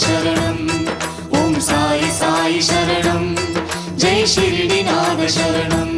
शरणं ॐ साई साई शरणं जय शिरडिनाथ शरणम्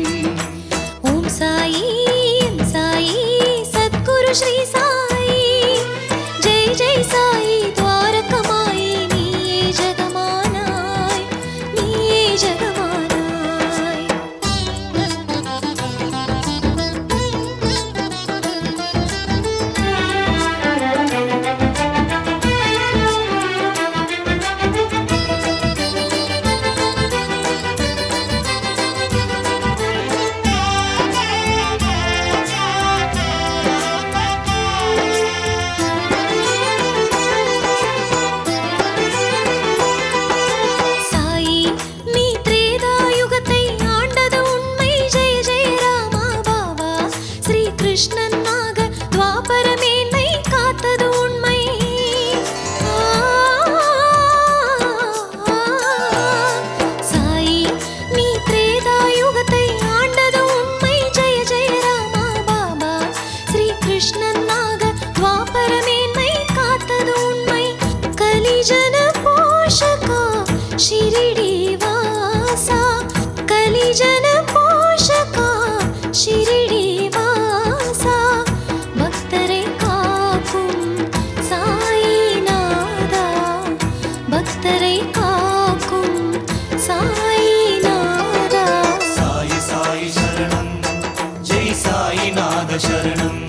சரணம்.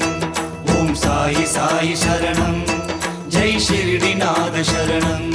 ஓம் சாயி சாயி சரணம். ஜெய் ஷிர்டிநாத சரணம்.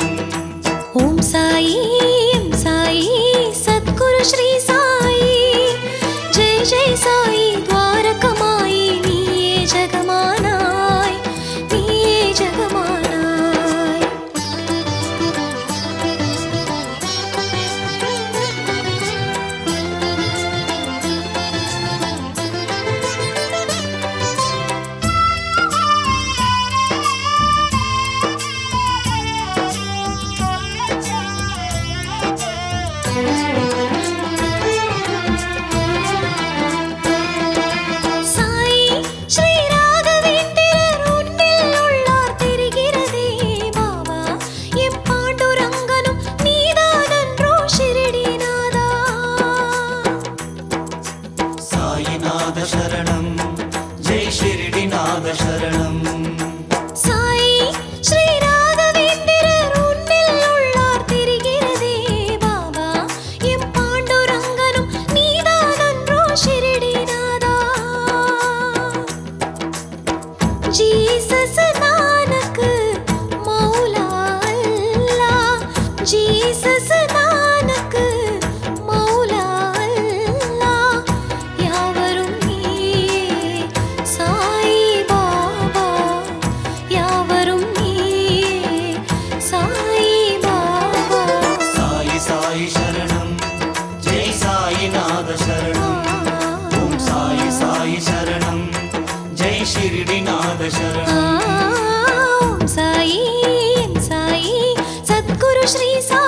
சாய்பாபா சரணம். ஓம் சாயி சாயி சரணம். ஜெய் ஷிரடிநாத சரணம். சாயி சாயி. சத்குரு ஸ்ரீ சாய்.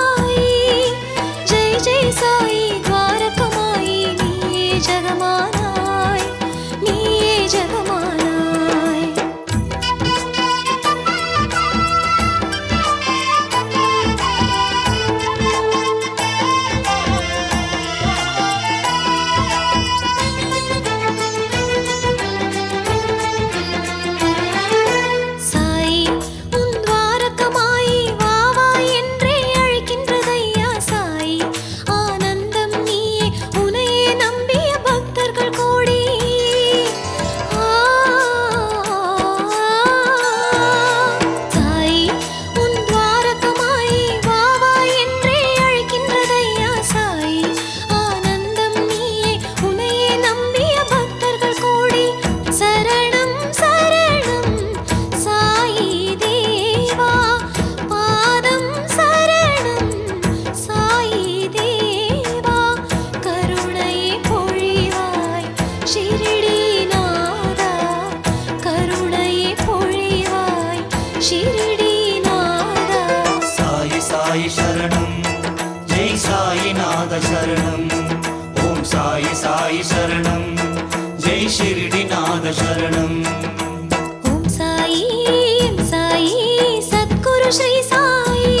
சரணாக சரணம். ஓம் சாயி சாயி சத்குரு ஸ்ரீ சாயி.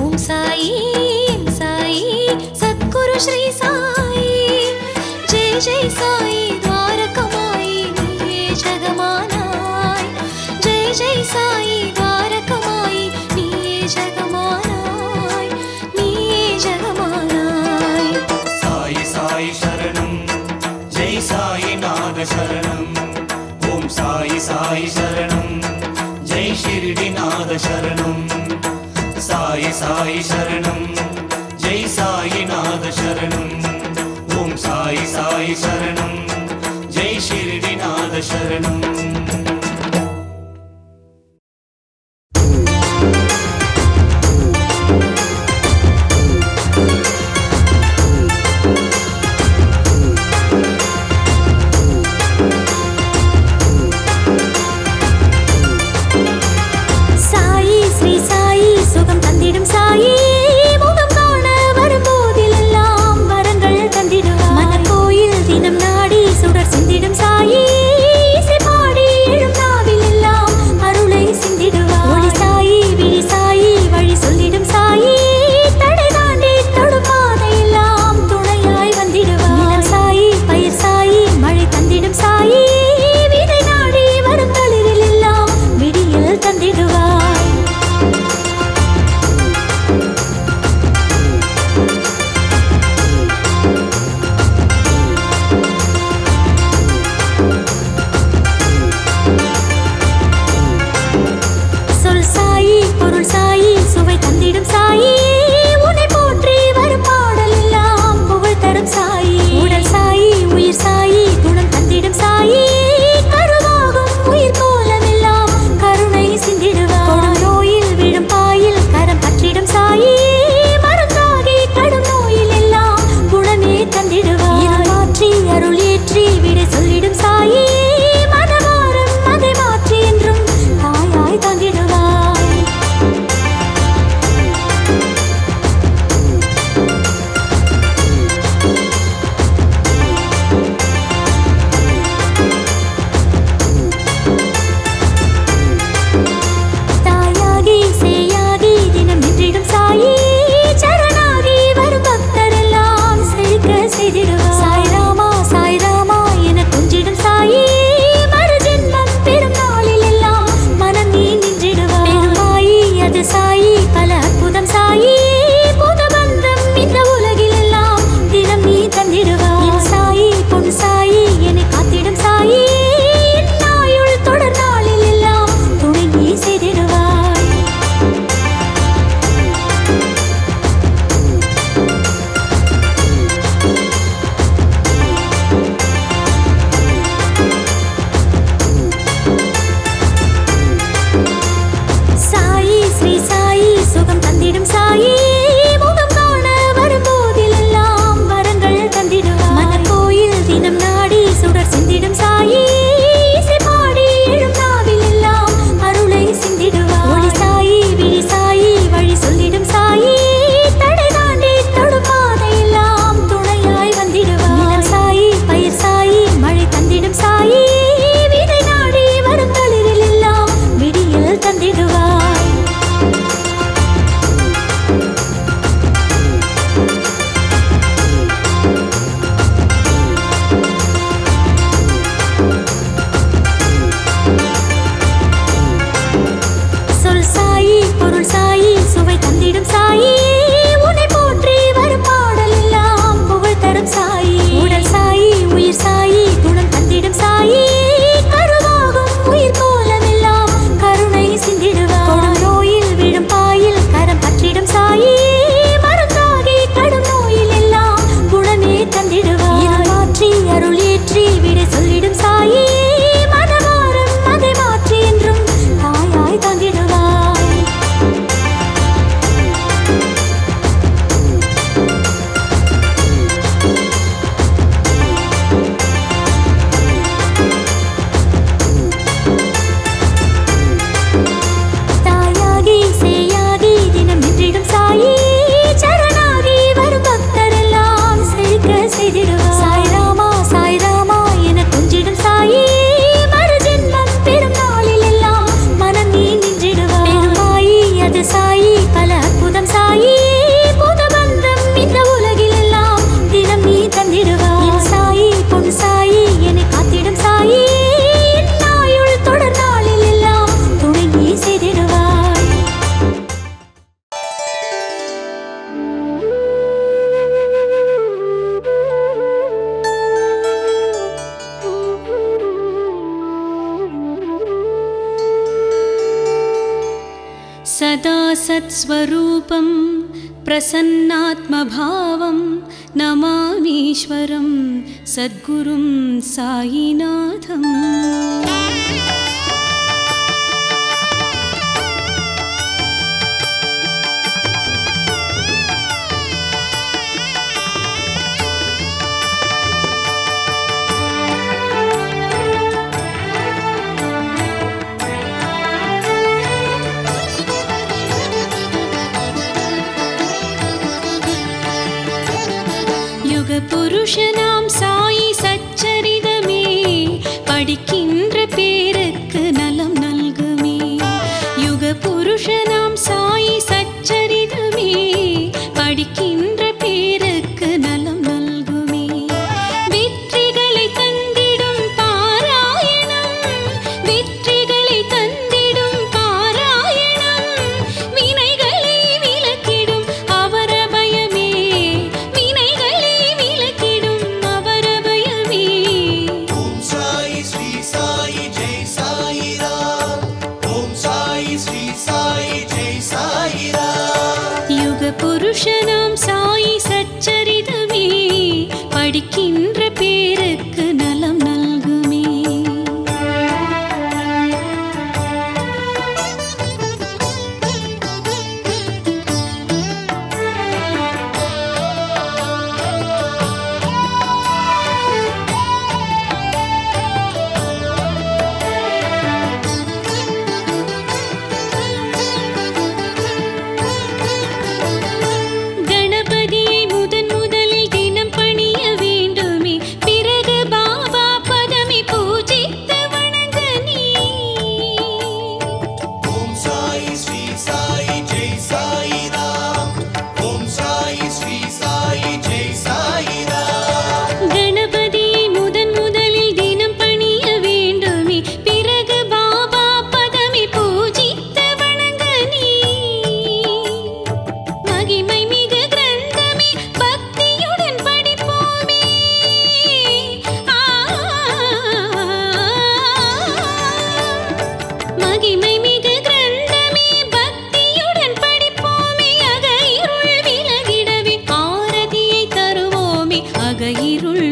ஓம் சாயி சாயி சத்குரு ஸ்ரீ சாயி. ஜெய் ஜெய் சாயி சரணம். ஓம் சாயி சாயி சரணம். ஜெய் ஷிர்டிநாத சரணம். சாயி சாயி சரணம். ஜெய் சாயிநாத சரணம். ஓம் சாயி சாயி சரணம். ஜெய் ஷிர்டிநாத சரணம். सत्स्वरूपं प्रसन्नात्मभावं नमामीश्वरं सद्गुरुं सायिनाथम्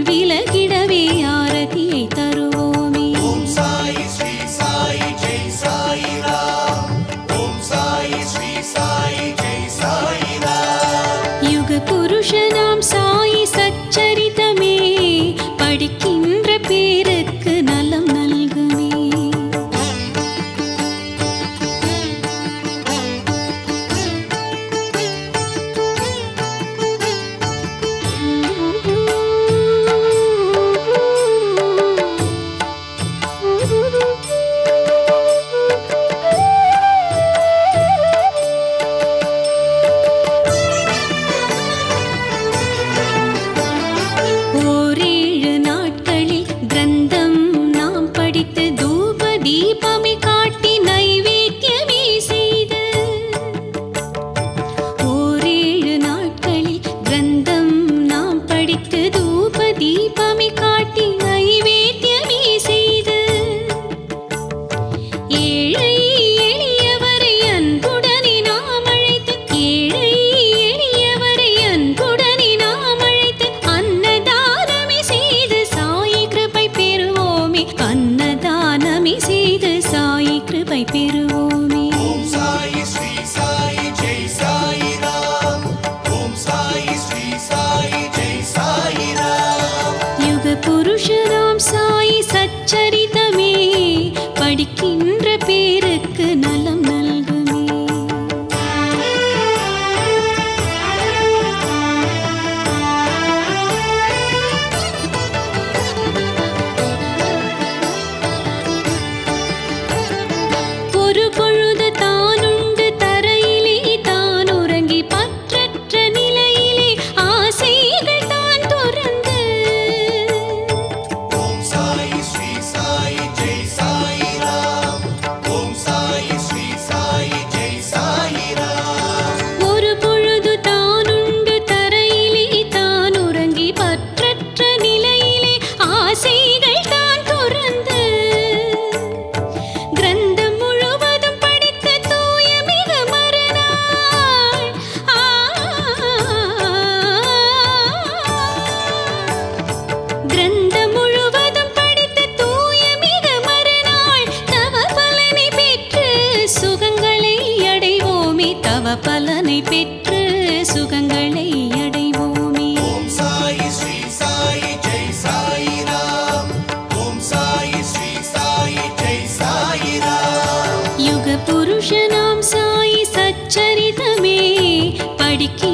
விலகிடவே ஆரதியை தரும் പിടിക്കും